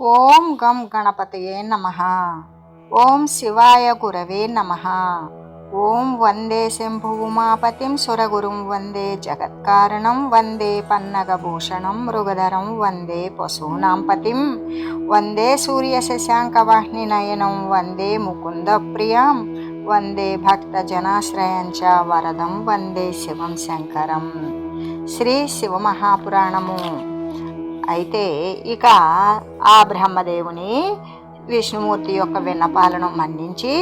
ఓం గం గణపతయే నమ. ఓం శివాయ గురవే నమ. ఓం వందే శంభుమాపతి సురగురుం వందే జగత్కారణం వందే పన్నగభూషణం మృగధరం వందే పశూనాం పతిం వందే సూర్యశశాంకవాహిని నయనం వందే ముకుందప్రియాం వందే భక్తజనాశ్రయం చ వరదం వందే శివం శంకరం. శ్రీ శివమహాపురాణము అయితే ఇక ఆ బ్రహ్మదేవుని విష్ణుమూర్తి యొక్క విన్నపాలను మన్నించి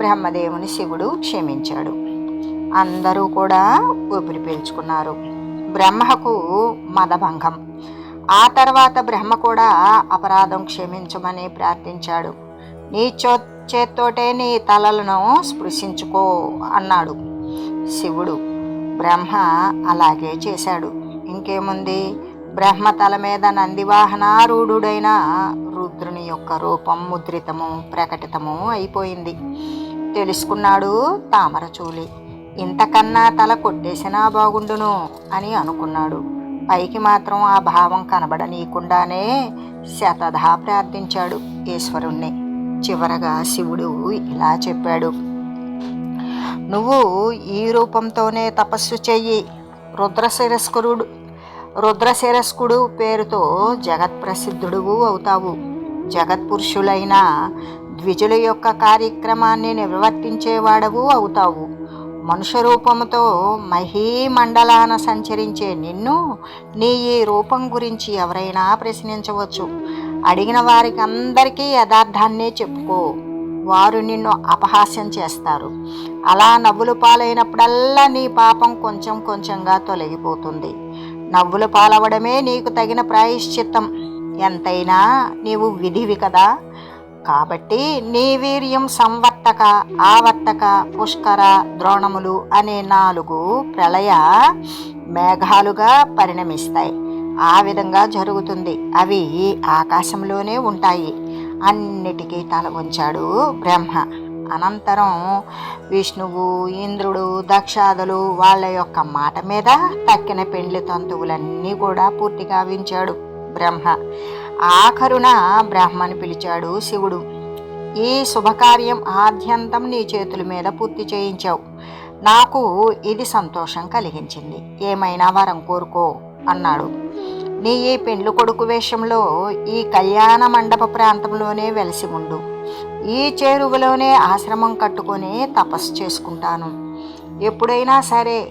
బ్రహ్మదేవుని శివుడు క్షమించాడు. అందరూ కూడా ఊపిరి పీల్చుకున్నారు. బ్రహ్మకు మదభంగం. ఆ తర్వాత బ్రహ్మ కూడా అపరాధం క్షమించమని ప్రార్థించాడు. నీ చో చేత్తోటే నీ తలలను స్పృశించుకో అన్నాడు శివుడు. బ్రహ్మ అలాగే చేశాడు. ఇంకేముంది? బ్రహ్మ తల మీద నందివాహనారూఢుడైన రుద్రుని యొక్క రూపం ముద్రితము ప్రకటితము అయిపోయింది. తెలుసుకున్నాడు తామరచూలి ఇంతకన్నా తల కొట్టేసినా బాగుండును అని అనుకున్నాడు. పైకి మాత్రం ఆ భావం కనబడనీయకుండానే శతధా ప్రార్థించాడు ఈశ్వరుణ్ణి. చివరగా శివుడు ఇలా చెప్పాడు. నువ్వు ఈ రూపంతోనే తపస్సు చెయ్యి. రుద్రశిరస్కరుడు రుద్రశిరస్కుడు పేరుతో జగత్ప్రసిద్ధుడువు అవుతావు. జగత్పురుషులైన ద్విజుల యొక్క కార్యక్రమాన్ని నిర్వర్తించేవాడవు అవుతావు. మనుష్య రూపముతో మహీమండలాన సంచరించే నిన్ను నీ ఈ రూపం గురించి ఎవరైనా ప్రశ్నించవచ్చు. అడిగిన వారికి అందరికీ యథార్థాన్నే చెప్పుకో. వారు నిన్ను అపహాస్యం చేస్తారు. అలా నవ్వులు పాలైనప్పుడల్లా నీ పాపం కొంచెం కొంచెంగా తొలగిపోతుంది. నవ్వులు పాలవడమే నీకు తగిన ప్రాయశ్చిత్తం. ఎంతైనా నీవు విధివి కదా. కాబట్టి నీ వీర్యం సంవర్తక ఆవర్తక పుష్కర ద్రోణములు అనే నాలుగు ప్రళయ మేఘాలుగా పరిణమిస్తాయి. ఆ విధంగా జరుగుతుంది. అవి ఆకాశంలోనే ఉంటాయి. అన్నిటికీ తల ఉంచాడు బ్రహ్మ. అనంతరం విష్ణువు ఇంద్రుడు దక్షాదులు వాళ్ళ యొక్క మాట మీద తక్కిన పెండ్లి తంతువులన్నీ కూడా పూర్తిగా వించాడు బ్రహ్మ. ఆఖరున బ్రహ్మని పిలిచాడు శివుడు. ఈ శుభకార్యం ఆద్యంతం నీ చేతుల మీద పూర్తి చేయించావు. నాకు ఇది సంతోషం కలిగించింది. ఏమైనా వరం కోరుకో అన్నాడు. నీ ఈ పెండ్లు కొడుకు వేషంలో ఈ కళ్యాణ మండప ప్రాంతంలోనే వెలసి ఉండు. ఈ చేరువలోనే ఆశ్రమం కట్టుకొని తపస్సు చేసుకుంటాను. ఎప్పుడైనా సరే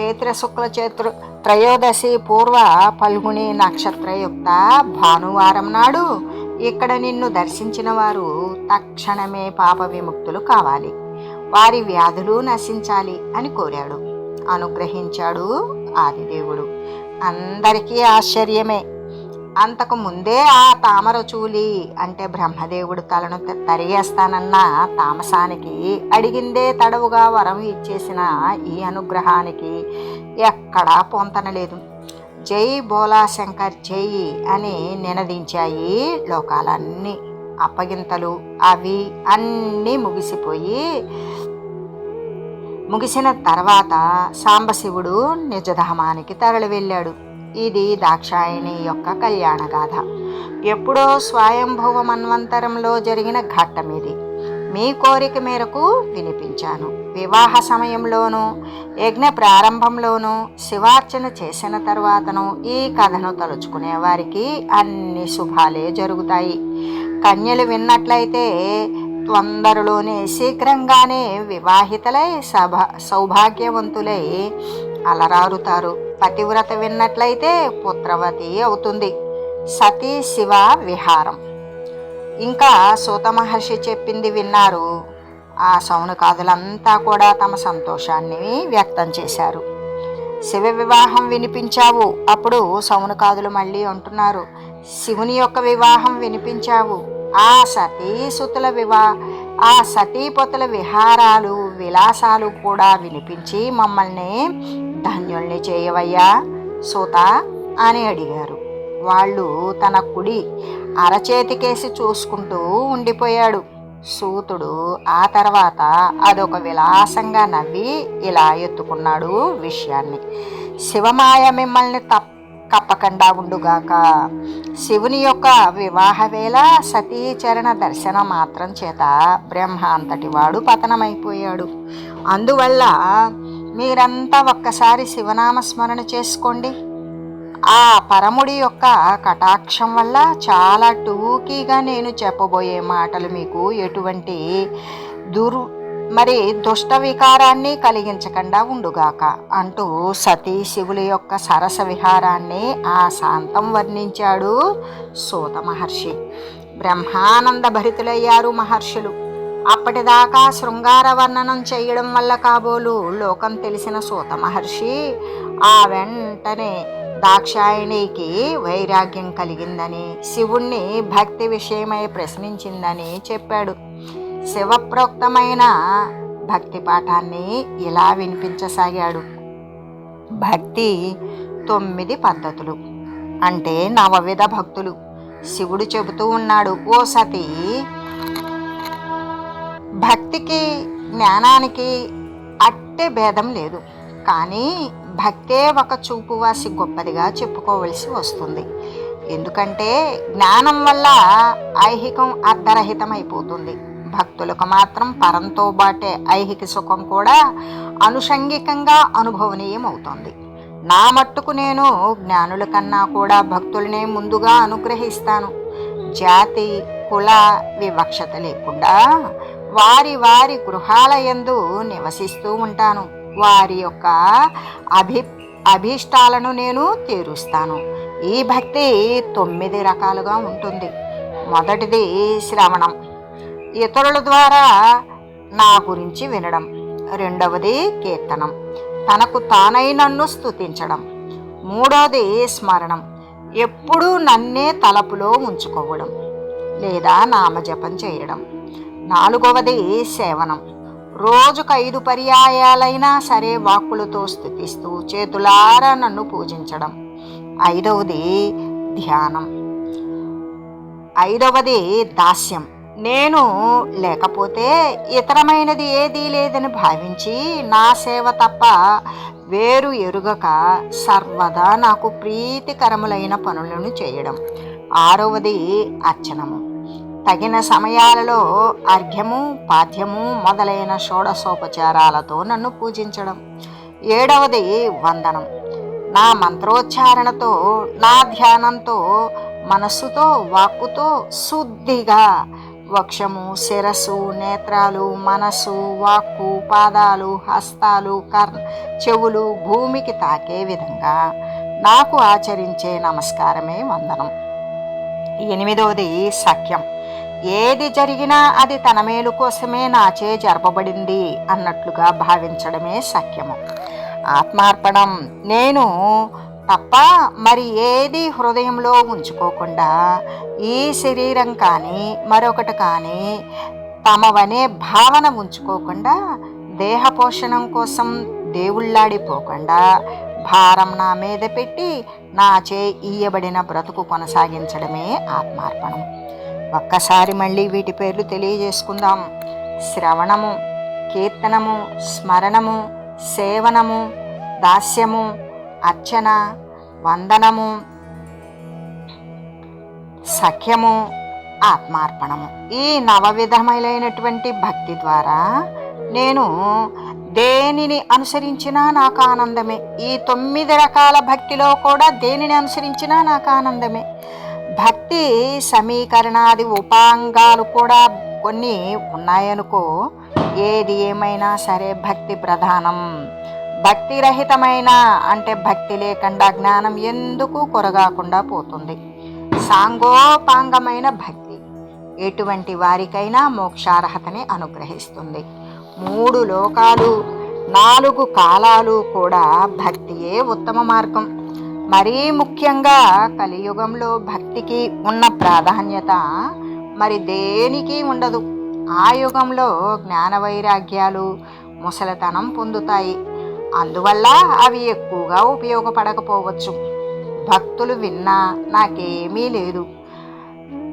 చైత్ర శుక్ల చైత్ర త్రయోదశి పూర్వ పల్గుని నక్షత్రయుక్త భానువారం నాడు ఇక్కడ నిన్ను దర్శించిన వారు తక్షణమే పాప విముక్తులు కావాలి. వారి వ్యాధులు నశించాలి అని కోరాడు. అనుగ్రహించాడు ఆదిదేవుడు. అందరికీ ఆశ్చర్యమే. అంతకు ముందే ఆ తామర చూలి అంటే బ్రహ్మదేవుడు తలను తరిగేస్తానన్న తామసానికి అడిగిందే తడవుగా వరం ఇచ్చేసిన ఈ అనుగ్రహానికి ఎక్కడా పొంతనలేదు జై బోలా శంకర్ జై అని నినదించాయి లోకాలన్నీ. అప్పగింతలు అవి అన్నీ ముగిసిపోయి ముగిసిన తర్వాత సాంబశివుడు నిజధామానికి తరలి వెళ్ళాడు. ఇది దాక్షాయణి యొక్క కళ్యాణ గాథ ఎప్పుడో స్వయంభవ మన్వంతరంలో జరిగిన ఘట్టం ఇది మీ కోరిక మేరకు వినిపించాను. వివాహ సమయంలోనూ యజ్ఞ ప్రారంభంలోనూ శివార్చన చేసిన తర్వాతను ఈ కథను తలుచుకునే వారికి అన్ని శుభాలే జరుగుతాయి. కన్యలు విన్నట్లయితే తొందరలోనే శీఘ్రంగానే వివాహితలై సభ సౌభాగ్యవంతులై అలరారుతారు. పతివ్రత విన్నట్లయితే పుత్రవతి అవుతుంది. సతీ శివ విహారం. ఇంకా సూత మహర్షి చెప్పింది విన్నారు. ఆ సౌనకాదులంతా కూడా తమ సంతోషాన్ని వ్యక్తం చేశారు. శివ వివాహం వినిపించావు. అప్పుడు సౌనకాదులు మళ్ళీ అంటున్నారు. శివుని యొక్క వివాహం వినిపించావు. ఆ సతీసుతుల వివా ఆ సతీపతుల విహారాలు విలాసాలు కూడా వినిపించి మమ్మల్ని ధన్యుల్ని చేయవయ్యా? సూత అని అడిగారు. వాళ్ళు తన కుడి అరచేతికేసి చూసుకుంటూ ఉండిపోయాడు. సూతుడు ఆ తర్వాత అదొక విలాసంగా నవ్వి ఇలా ఎత్తుకున్నాడు విషయాన్ని. శివమాయ మిమ్మల్ని తప్ప కప్పకుండా ఉండుగాక. శివుని యొక్క వివాహ వేళ సతీచరణ దర్శనం మాత్రం చేత బ్రహ్మ అంతటి వాడు పతనమైపోయాడు. అందువల్ల మీరంతా ఒక్కసారి శివనామస్మరణ చేసుకోండి. ఆ పరముడి యొక్క కటాక్షం వల్ల చాలా టూకీగా నేను చెప్పబోయే మాటలు మీకు ఎటువంటి దుర్ మరి దుష్ట వికారాన్ని కలిగించకుండా ఉండుగాక అంటూ సతీ శివుల యొక్క సరస విహారాన్ని ఆ శాంతం వర్ణించాడు సూత మహర్షి. బ్రహ్మానంద భరితులయ్యారు మహర్షులు. అప్పటిదాకా శృంగార వర్ణనం చేయడం వల్ల కాబోలు లోకం తెలిసిన సూత మహర్షి ఆ వెంటనే దాక్షాయణికి వైరాగ్యం కలిగిందని శివుణ్ణి భక్తి విషయమై ప్రశ్నించిందని చెప్పాడు. శివప్రోక్తమైన భక్తి పాఠాన్ని ఇలా వినిపించసాగాడు. భక్తి తొమ్మిది పద్ధతులు. అంటే నవవిధ భక్తులు. శివుడు చెబుతూ ఉన్నాడు ఓ సతీ భక్తికి జ్ఞానానికి అట్టే భేదం లేదు. కానీ భక్తే ఒక చూపు వాసి గొప్పదిగా చెప్పుకోవలసి వస్తుంది. ఎందుకంటే జ్ఞానం వల్ల ఐహికం అర్ధరహితం అయిపోతుంది భక్తులకు మాత్రం పరంతో బాటే ఐహిక సుఖం కూడా అనుషంగికంగా అనుభవనీయం అవుతుంది నా మట్టుకు నేను జ్ఞానుల కన్నా కూడా భక్తులనే ముందుగా అనుగ్రహిస్తాను. జాతి కుల వివక్షత లేకుండా వారి వారి గృహాలయందు నివసిస్తూ ఉంటాను. వారి యొక్క అభి అభీష్టాలను నేను తీరుస్తాను. ఈ భక్తి తొమ్మిది రకాలుగా ఉంటుంది. మొదటిది శ్రవణం. ఇతరుల ద్వారా నా గురించి వినడం. రెండవది కీర్తనం. తనకు తానై నన్ను స్తుతించడం. మూడవది స్మరణం. ఎప్పుడూ నన్నే తలపులో ఉంచుకోవడం. లేదా నామజపం చేయడం. నాలుగవది సేవనం. రోజుకు ఐదు పర్యాయాలైనా సరే వాక్కులతో స్థుతిస్తూ చేతులారా నన్ను పూజించడం. ఐదవది ధ్యానం. ఐదవది దాస్యం. నేను లేకపోతే ఇతరమైనది ఏదీ లేదని భావించి నా సేవ తప్ప వేరు ఎరుగక సర్వదా నాకు ప్రీతికరములైన పనులను చేయడం. ఆరవది అర్చనము. తగిన సమయాలలో అర్ఘ్యము పాద్యము మొదలైన షోడశోపచారాలతో నన్ను పూజించడం. ఏడవది వందనం. నా మంత్రోచ్చారణతో నా ధ్యానంతో మనస్సుతో వాక్కుతో శుద్ధిగా వక్షము శిరస్సు నేత్రాలు మనస్సు వాక్కు పాదాలు హస్తాలు కర్ చెవులు భూమికి తాకే విధంగా నాకు ఆచరించే నమస్కారమే వందనం. ఎనిమిదవది సఖ్యం. ఏది జరిగినా అది తన మేలు కోసమే నాచే జరపబడింది అన్నట్లుగా భావించడమే సఖ్యము. ఆత్మార్పణం. నేను తప్ప మరి ఏది హృదయంలో ఉంచుకోకుండా ఈ శరీరం కానీ మరొకటి కానీ తమవనే భావన ఉంచుకోకుండా దేహ పోషణం కోసం దేవుళ్ళాడిపోకుండా భారం నా మీద పెట్టి నాచే ఇయ్యబడిన బ్రతుకు కొనసాగించడమే ఆత్మార్పణం. ఒక్కసారి మళ్ళీ వీటి పేర్లు తెలియజేసుకుందాం. శ్రవణము కీర్తనము స్మరణము సేవనము దాస్యము అర్చన వందనము సఖ్యము ఆత్మార్పణము. ఈ నవవిధమైనటువంటి భక్తి ద్వారా నేను దేనిని అనుసరించినా నాకు ఆనందమే. ఈ తొమ్మిది రకాల భక్తిలో కూడా దేనిని అనుసరించినా నాకు ఆనందమే. భక్తి సమీకరణాది ఉపాంగాలు కూడా కొన్ని ఉన్నాయనుకో ఏది ఏమైనా సరే భక్తి ప్రధానం. భక్తి రహితమైన అంటే భక్తి లేకుండా జ్ఞానం ఎందుకు కొరగాకుండా పోతుంది? సాంగోపాంగమైన భక్తి ఎటువంటి వారికైనా మోక్షార్హతని అనుగ్రహిస్తుంది. మూడు లోకాలు నాలుగు కాలాలు కూడా భక్తియే ఉత్తమ మార్గం. మరీ ముఖ్యంగా కలియుగంలో భక్తికి ఉన్న ప్రాధాన్యత మరి దేనికి ఉండదు. ఆ యుగంలో జ్ఞాన వైరాగ్యాలు ముసలితనం పొందుతాయి. అందువల్ల అవి ఎక్కువగా ఉపయోగపడకపోవచ్చు. భక్తులు విన్నా నాకేమీ లేదు.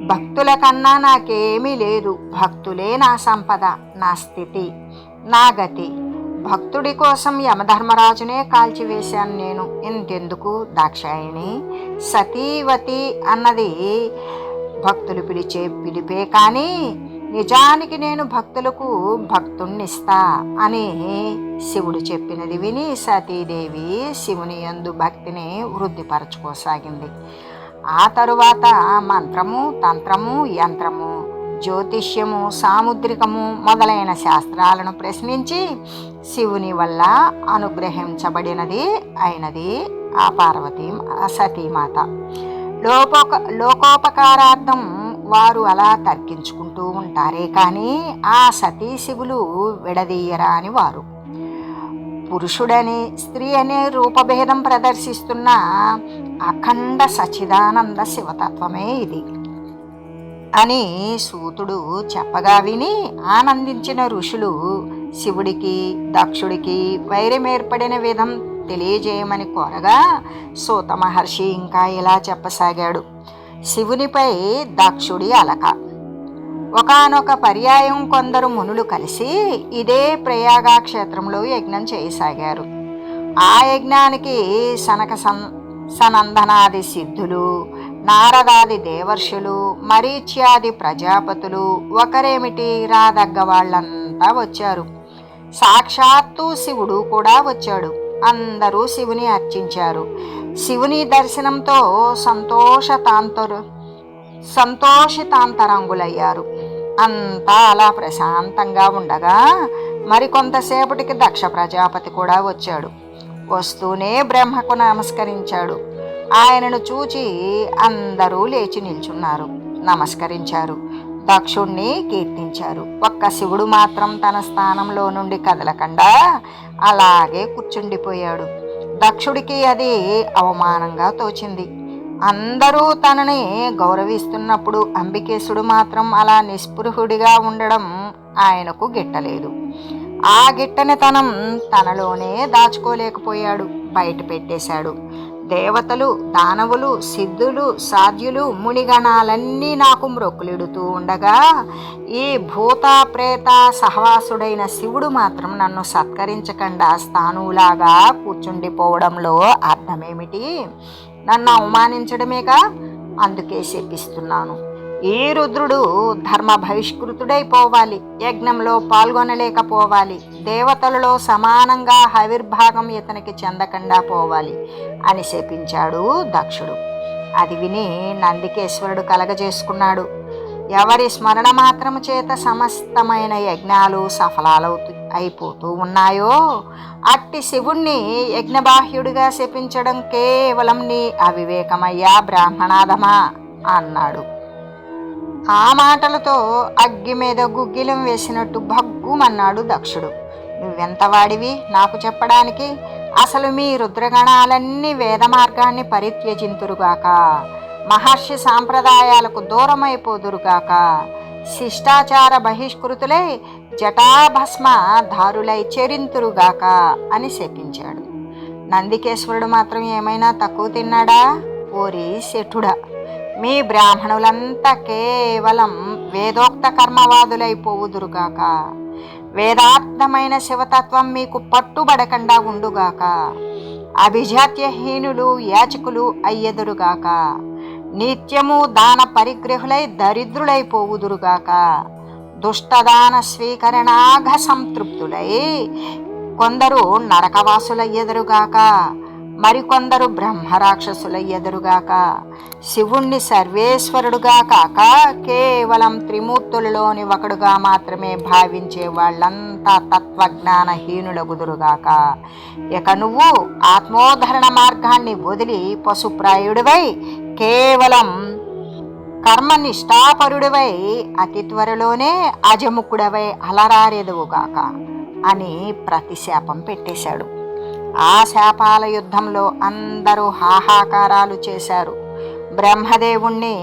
భక్తుల కన్నా నాకేమీ లేదు. భక్తులే నా సంపద నా స్థితి నా గతి. భక్తుడి కోసం యమధర్మరాజునే కాల్చివేశాను నేను. ఇంతెందుకు దాక్షాయిని సతీవతి అన్నది భక్తులు పిలిచే పిలిపే కానీ నిజానికి నేను భక్తులకు భక్తుణ్ణిస్తా అని శివుడు చెప్పినది విని సతీదేవి శివుని యందు భక్తిని వృద్ధిపరచుకోసాగింది. ఆ తరువాత మంత్రము తంత్రము యంత్రము జ్యోతిష్యము సాముద్రికము మొదలైన శాస్త్రాలను ప్రశ్నించి శివుని వల్ల అనుగ్రహించబడినది అయినది ఆ పార్వతీ ఆ సతీమాత. లోపోక లోకోపకారార్థం వారు అలా తర్కించుకుంటూ ఉంటారే కానీ ఆ సతీ శివులు విడదీయరా అని వారు. పురుషుడని స్త్రీ అనే రూపభేదం ప్రదర్శిస్తున్న అఖండ సచిదానంద శివతత్వమే ఇది. అని సూతుడు చెప్పగా విని ఆనందించిన ఋషులు శివుడికి దక్షుడికి వైరం ఏర్పడిన విధం తెలియజేయమని కోరగా సూత మహర్షి ఇంకా ఇలా చెప్పసాగాడు. శివునిపై దక్షుడి అలక. ఒకనొక పర్యాయం కొందరు మునులు కలిసి ఇదే ప్రయాగా క్షేత్రంలో యజ్ఞం చేయసాగారు. ఆ యజ్ఞానికి సనక సన్ సనందనాది సిద్ధులు నారదాది దేవర్షులు మరీచ్యాది ప్రజాపతులు ఒకరేమిటి రాదగ్గ వాళ్ళంతా వచ్చారు. సాక్షాత్తు శివుడు కూడా వచ్చాడు. అందరూ శివుని అర్చించారు. శివుని దర్శనంతో సంతోషతాంతరు సంతోషితాంతరంగులయ్యారు. అంతా అలా ప్రశాంతంగా ఉండగా మరికొంతసేపటికి దక్ష ప్రజాపతి కూడా వచ్చాడు. వస్తూనే బ్రహ్మకు నమస్కరించాడు. ఆయనను చూచి అందరూ లేచి నిల్చున్నారు. నమస్కరించారు. దక్షుణ్ణి కీర్తించారు. ఒక్క శివుడు మాత్రం తన స్థానంలో నుండి కదలకుండా అలాగే కూర్చుండిపోయాడు. దక్షుడికి అది అవమానంగా తోచింది. అందరూ తనని గౌరవిస్తున్నప్పుడు అంబికేశుడు మాత్రం అలా నిస్పృహుడిగా ఉండడం ఆయనకు గిట్టలేదు. ఆ గిట్టనితనం తనలోనే దాచుకోలేకపోయాడు. బయట పెట్టేశాడు. దేవతలు దానవులు సిద్ధులు సాధ్యులు మునిగణాలన్నీ నాకు మ్రొక్కులిడుతూ ఉండగా ఈ భూత ప్రేత సహవాసుడైన శివుడు మాత్రం నన్ను సత్కరించకుండా స్థానువులాగా కూర్చుండిపోవడంలో అర్థమేమిటి? నన్ను అవమానించడమేగా? అందుకే చెప్పిస్తున్నాను ఈ రుద్రుడు ధర్మ బహిష్కృతుడైపోవాలి యజ్ఞంలో పాల్గొనలేకపోవాలి. దేవతలలో సమానంగా హవిర్భాగం ఇతనికి చెందకుండా పోవాలి అని శపించాడు దక్షుడు. అది విని నందికేశ్వరుడు కలగజేసుకున్నాడు. ఎవరి స్మరణ మాత్రము చేత సమస్తమైన యజ్ఞాలు సఫలాలవుతూ అయిపోతూ ఉన్నాయో అట్టి శివుణ్ణి యజ్ఞబాహ్యుడిగా శపించడం కేవలం నీ అవివేకమయ్యా బ్రాహ్మణాధమా అన్నాడు. ఆ మాటలతో అగ్గి మీద గుగ్గిలం వేసినట్టు భగ్గుమన్నాడు దక్షుడు. నువ్వెంత వాడివి? నాకు చెప్పడానికి అసలు మీ రుద్రగణాలన్నీ వేద మార్గాన్ని పరిత్యజింతురుగాక. మహర్షి సాంప్రదాయాలకు దూరమైపోదురుగాక. శిష్టాచార బహిష్కృతులై జటాభస్మ దారులై చెరింతురుగాక అని శపించాడు. నందికేశ్వరుడు మాత్రం ఏమైనా తక్కువ తిన్నాడా? ఓరి శఠుడా! మీ బ్రాహ్మణులంతా కేవలం వేదోక్త కర్మవాదులైపోవుదురుగాక వేదార్థమైన శివతత్వం మీకు పట్టుబడకుండా ఉండుగాక. అభిజాత్యహీనులు యాచకులు అయ్యెదురుగాక. నిత్యము దాన పరిగ్రహులై దరిద్రులైపోవుదురుగాక. దుష్టదాన స్వీకరణాఘ సంతృప్తులై కొందరు నరకవాసులయ్యెదురుగాక. మరికొందరు బ్రహ్మరాక్షసులయ్యెదురుగాక శివుణ్ణి సర్వేశ్వరుడుగా కాక కేవలం త్రిమూర్తులలోని ఒకడుగా మాత్రమే భావించే వాళ్ళంతా తత్వజ్ఞానహీనులగుదురుగాక ఇక నువ్వు ఆత్మోద్ధరణ మార్గాన్ని వదిలి పశుప్రాయుడివై కేవలం కర్మనిష్టాపరుడివై అతి త్వరలోనే అజముకుడవై అలరారెదువుగాక అని ప్రతిశాపం పెట్టేశాడు. ఆ శాపాల యుద్ధంలో అందరూ హాహాకారాలు చేశారు. బ్రహ్మదేవుణ్ణి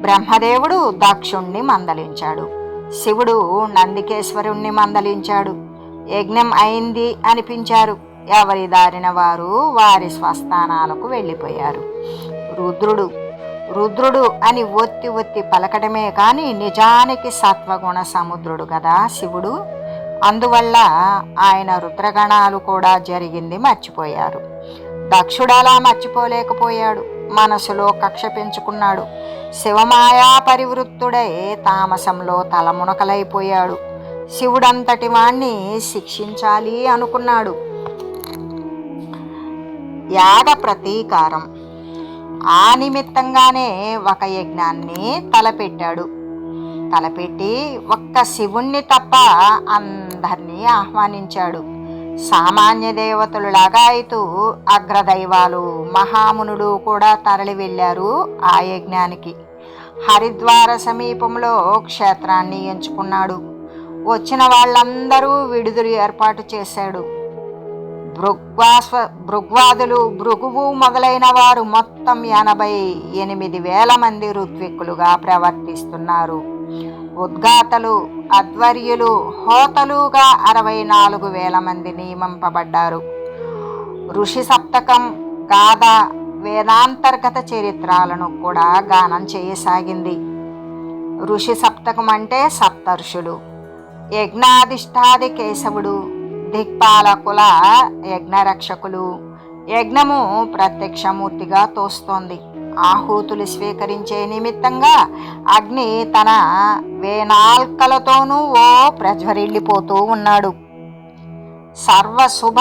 బ్రహ్మదేవుడు దక్షుణ్ణి మందలించాడు. శివుడు నందికేశ్వరుణ్ణి మందలించాడు. యజ్ఞం అయింది అనిపించారు. ఎవరి దారిన వారు వారి స్వస్థానాలకు వెళ్ళిపోయారు. రుద్రుడు రుద్రుడు అని ఒత్తి ఒత్తి పలకడమే కానీ నిజానికి సత్వగుణ సముద్రుడు కదా శివుడు? అందువల్ల ఆయన రుద్రగణాలు కూడా జరిగింది మర్చిపోయారు. దక్షుడలా మర్చిపోలేకపోయాడు. మనసులో కక్ష పెంచుకున్నాడు. శివమాయా పరివృత్తుడై తామసంలో తలమునకలైపోయాడు శివుడంతటి వాణ్ణి శిక్షించాలి అనుకున్నాడు. యాగ ప్రతీకారం. ఆ నిమిత్తంగానే ఒక యజ్ఞాన్ని తలపెట్టాడు. తలపెట్టి ఒక్క శివుణ్ణి తప్ప అందరినీ ఆహ్వానించాడు. సామాన్య దేవతలులాగా అయితూ అగ్రదైవాలు మహామునుడు కూడా తరలి వెళ్ళారు ఆ యజ్ఞానికి. హరిద్వార సమీపంలో క్షేత్రాన్ని ఎంచుకున్నాడు. వచ్చిన వాళ్ళందరూ విడుదల ఏర్పాటు చేశాడు. భృగ్వాస్వ భృగ్వాదులు భృగువు మొదలైన వారు మొత్తం ఎనభై ఎనిమిది వేల మంది ఋత్విక్కులుగా ప్రవర్తిస్తున్నారు. ఉద్గాతలు అధ్వర్యులు హోతలుగా అరవై నాలుగు వేల మంది నియమింపబడ్డారు. ఋషి సప్తకం గాథ వేదాంతర్గత చరిత్రలను కూడా గానం చేయసాగింది. ఋషి సప్తకం అంటే సప్తర్షులు. యజ్ఞాధిష్టాది కేశవుడు దిక్పాలకుల యజ్ఞరక్షకులు. యజ్ఞము ప్రత్యక్షమూర్తిగా తోస్తోంది. ఆహూతులు స్వీకరించే నిమిత్తంగా అగ్ని తన వేనాల్కలతోనూ ఓ ప్రజ్వరిల్లిపోతూ ఉన్నాడు. సర్వశుభ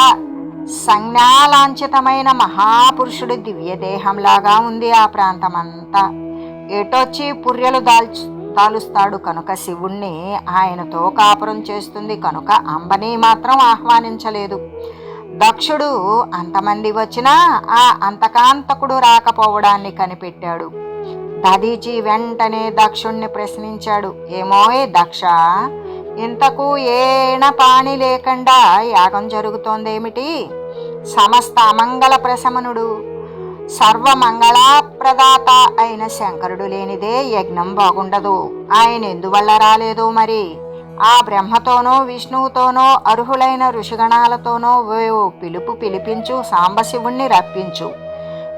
సంజ్ఞాలాంఛితమైన మహాపురుషుడి దివ్యదేహంలాగా ఉంది ఆ ప్రాంతమంతా. ఎటొచ్చి పుర్యలు దాల్చు దాలుస్తాడు కనుక శివుణ్ణి ఆయనతో కాపురం చేస్తుంది కనుక అంబని మాత్రం ఆహ్వానించలేదు. దక్షుడు అంతమంది వచ్చినా ఆ అంతకాంతకుడు రాకపోవడాన్ని కనిపెట్టాడు. దదీచి వెంటనే దక్షుణ్ణి ప్రశ్నించాడు. ఏమోయ్ దక్ష? ఇంతకు ఏణ పాణి లేకుండా యాగం జరుగుతోందేమిటి? సమస్త అమంగళ ప్రశమనుడు సర్వమంగళాప్రదాత అయిన శంకరుడు లేనిదే యజ్ఞం బాగుండదు. ఆయన ఎందువల్ల రాలేదో మరి? ఆ బ్రహ్మతోనో విష్ణువుతోనో అర్హులైన ఋషిగణాలతోనో ఓ పిలుపు పిలిపించు సాంబశివుణ్ణి రప్పించు.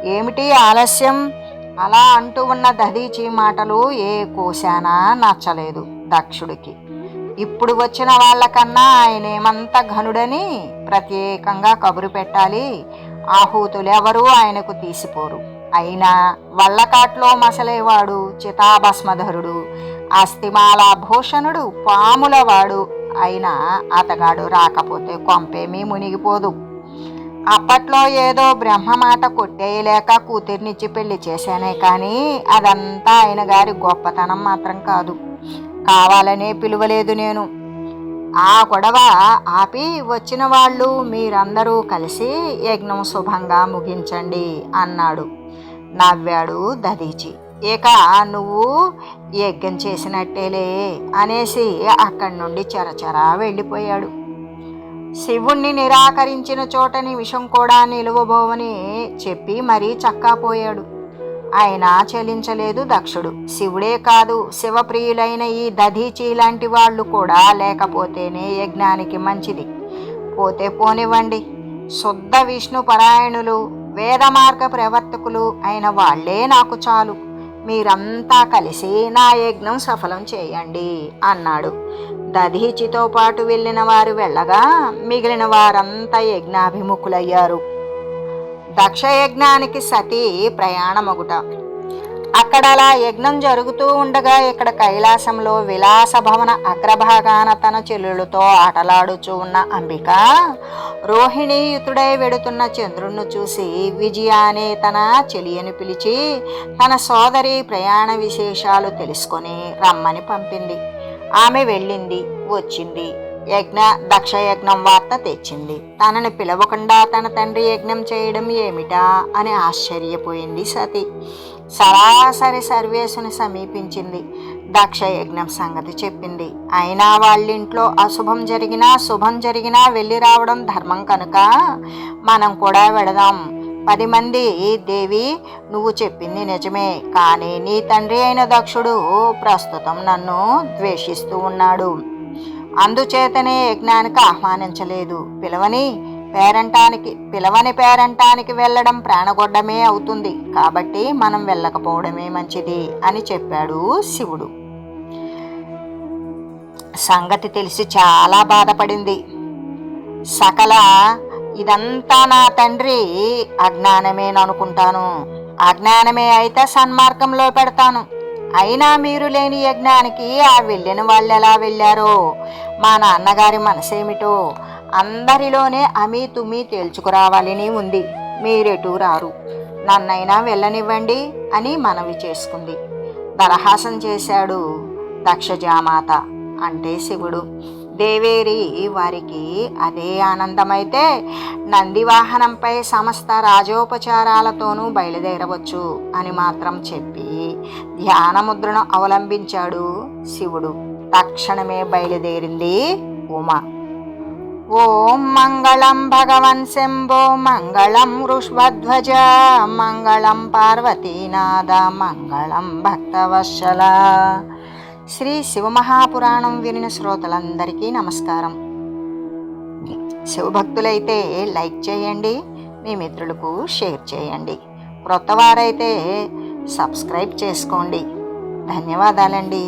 ఏమిటి ఆలస్యం? అలా అంటూ ఉన్న దధీచి మాటలు ఏ కోశానా నచ్చలేదు దక్షుడికి. ఇప్పుడు వచ్చిన వాళ్ళకన్నా ఆయనేమంత ఘనుడని ప్రత్యేకంగా కబురు పెట్టాలి. ఆహూతులు ఎవరూ ఆయనకు తీసిపోరు. అయినా వల్లకాట్లో మసలేవాడు చితాభస్మధరుడు. అస్థిమాల భూషణుడు పాములవాడు అయినా అతగాడు రాకపోతే కొంపేమీ మునిగిపోదు. అప్పట్లో ఏదో బ్రహ్మమాట కొట్టేయలేక కూతుర్నిచ్చి పెళ్ళి చేశానే కానీ అదంతా ఆయన గారి గొప్పతనం మాత్రం కాదు. కావాలనే పిలువలేదు నేను. ఆ గొడవ ఆపి వచ్చిన వాళ్ళు మీరందరూ కలిసి యజ్ఞం శుభంగా ముగించండి అన్నాడు. నవ్వాడు దదీచి ఇక నువ్వు యజ్ఞం చేసినట్టేలే అనేసి అక్కడి నుండి చరచరా వెళ్ళిపోయాడు. శివుణ్ణి నిరాకరించిన చోటని విషం కూడా నిలువబోవని చెప్పి మరీ చక్కాపోయాడు. ఆయన చెలించలేదు దక్షుడు. శివుడే కాదు శివప్రియులైన ఈ దధీచి లాంటి వాళ్ళు కూడా లేకపోతేనే యజ్ఞానికి మంచిది. పోతే పోనివ్వండి. శుద్ధ విష్ణు పరాయణులు వేదమార్గ ప్రవర్తకులు అయిన వాళ్ళే నాకు చాలు. మీరంతా కలిసి నా యజ్ఞం సఫలం చేయండి అన్నాడు. దధీచితో పాటు వెళ్ళిన వారు వెళ్ళగా మిగిలిన వారంతా యజ్ఞాభిముఖులయ్యారు. దక్షయజ్ఞానికి సతీ ప్రయాణమగుట. అక్కడ అలా యజ్ఞం జరుగుతూ ఉండగా ఇక్కడ కైలాసంలో విలాస భవన అగ్రభాగాన తన చెల్లులతో ఆటలాడుచూ ఉన్న అంబిక రోహిణీయుతుడై వెడుతున్న చంద్రుణ్ణి చూసి విజయ అనే తన చెలియని పిలిచి తన సోదరి ప్రయాణ విశేషాలు తెలుసుకొని రమ్మని పంపింది. ఆమె వెళ్ళింది వచ్చింది. యజ్ఞ దక్షయజ్ఞం వార్త తెచ్చింది. తనని పిలవకుండా తన తండ్రి యజ్ఞం చేయడం ఏమిటా అని ఆశ్చర్యపోయింది సతి. సరాసరి సర్వేసుని సమీపించింది. దక్ష యజ్ఞం సంగతి చెప్పింది. అయినా వాళ్ళింట్లో అశుభం జరిగినా శుభం జరిగినా వెళ్ళి రావడం ధర్మం కనుక మనం కూడా వెళదాం. పది మంది దేవి నువ్వు చెప్పింది నిజమే. కానీ నీ తండ్రి అయిన దక్షుడు ప్రస్తుతం నన్ను ద్వేషిస్తూ ఉన్నాడు. అందుచేతనే యజ్ఞానికి ఆహ్వానించలేదు. పిలవని పేరంటానికి పిలవని పేరంటానికి వెళ్ళడం ప్రాణగొడ్డమే అవుతుంది. కాబట్టి మనం వెళ్ళకపోవడమే మంచిది అని చెప్పాడు శివుడు. సంగతి తెలిసి చాలా బాధపడింది. సకల ఇదంతా నా తండ్రి అజ్ఞానమేననుకుంటాను అజ్ఞానమే అయితే సన్మార్గంలో పెడతాను. అయినా మీరు లేని యజ్ఞానికి ఆ వెళ్ళిన వాళ్ళు ఎలా వెళ్ళారో? మా నాన్నగారి మనసేమిటో? అందరిలోనే అమీ తుమి తేల్చుకురావాలని ఉంది. మీరెటూ రారు. నన్నైనా వెళ్ళనివ్వండి అని మనవి చేసుకుంది. దరహాసం చేశాడు దక్షజామాత అంటే శివుడు. దేవేరి వారికి అదే ఆనందమైతే నందివాహనంపై సమస్త రాజోపచారాలతోనూ బయలుదేరవచ్చు అని మాత్రం చెప్పి ధ్యానముద్రను అవలంబించాడు శివుడు. తక్షణమే బయలుదేరింది ఉమ. ఓం మంగళం భగవన్ శంభో మంగళం ఋష్వధ్వజ మంగళం పార్వతీనాథ మంగళం భక్తవశల శ్రీ శివమహాపురాణం వినిన శ్రోతలందరికీ నమస్కారం. శివభక్తులైతే లైక్ చేయండి మీ మిత్రులకు షేర్ చేయండి. క్రొత్తవారైతే సబ్స్క్రైబ్ చేసుకోండి. ధన్యవాదాలండి.